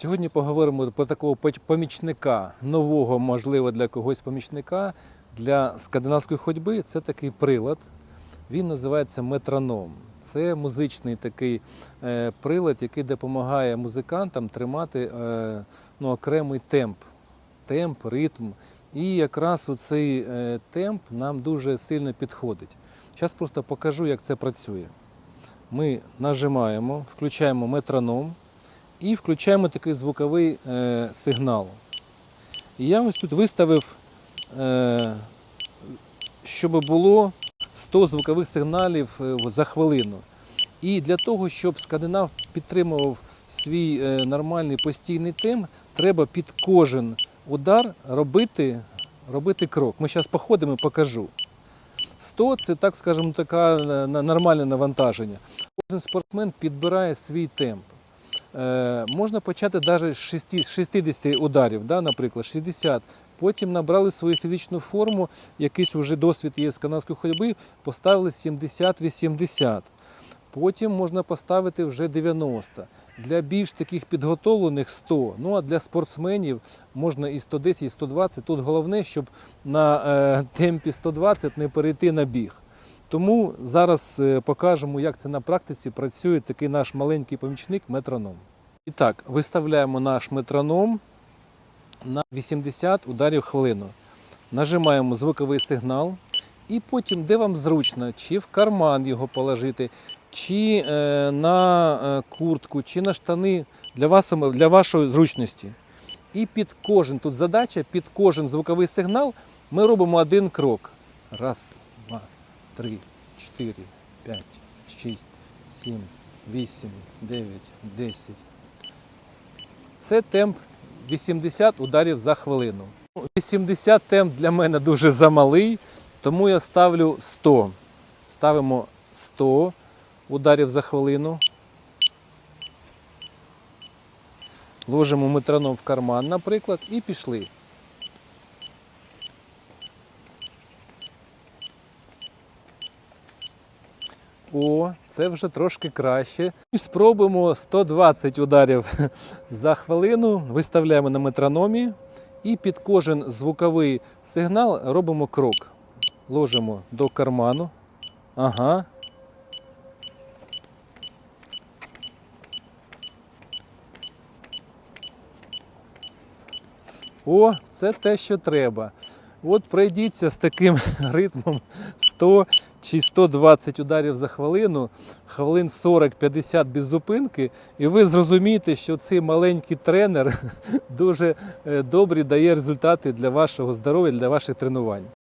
Сьогодні поговоримо про такого помічника, нового, можливо, для когось помічника для скандинавської ходьби. Це такий прилад. Він називається метроном. Це музичний такий е, прилад, який допомагає музикантам тримати е, ну, окремий темп, темп, ритм. І якраз у цей е, темп нам дуже сильно підходить. Зараз просто покажу, як це працює. Ми нажимаємо, включаємо метроном і включаємо такий звуковий е, сигнал. І я ось тут виставив, е, щоб було 100 звукових сигналів е, за хвилину. І для того, щоб скандинав підтримував свій е, нормальний постійний темп, треба під кожен удар робити, робити крок. Ми зараз походимо і покажу. 100 це, так скажемо, така е, нормальне навантаження. Кожен спортсмен підбирає свій темп. Е, можна почати навіть з 6 60 ударів, да, наприклад, 60. Потім набрали свою фізичну форму, якийсь уже досвід є з канадської ходьби, поставили 70-80. Потім можна поставити вже 90. Для більш таких підготовлених 100. Ну а для спортсменів можна і 110, і 120. Тут головне, щоб на е, темпі 120 не перейти на біг. Тому зараз е, покажемо, як це на практиці працює такий наш маленький помічник метроном. І так, виставляємо наш метроном на 80 ударів хвилину. Нажимаємо звуковий сигнал, і потім, де вам зручно, чи в карман його положити, чи е, на е, куртку, чи на штани для, вас, для вашої зручності. І під кожен, тут задача, під кожен звуковий сигнал ми робимо один крок. Раз, два, три, чотири, п'ять, шість, сім, вісім, дев'ять, десять. Це темп 80 ударів за хвилину. 80 темп для мене дуже замалий, тому я ставлю 100. Ставимо 100 ударів за хвилину. Ложимо метроном в карман, наприклад, і пішли. О, це вже трошки краще. І спробуємо 120 ударів за хвилину. Виставляємо на метрономі і під кожен звуковий сигнал робимо крок. Ложимо до карману. Ага. О, це те, що треба. От пройдіться з таким ритмом 100 чи 120 ударів за хвилину, хвилин 40-50 без зупинки, і ви зрозумієте, що цей маленький тренер дуже добре дає результати для вашого здоров'я, для ваших тренувань.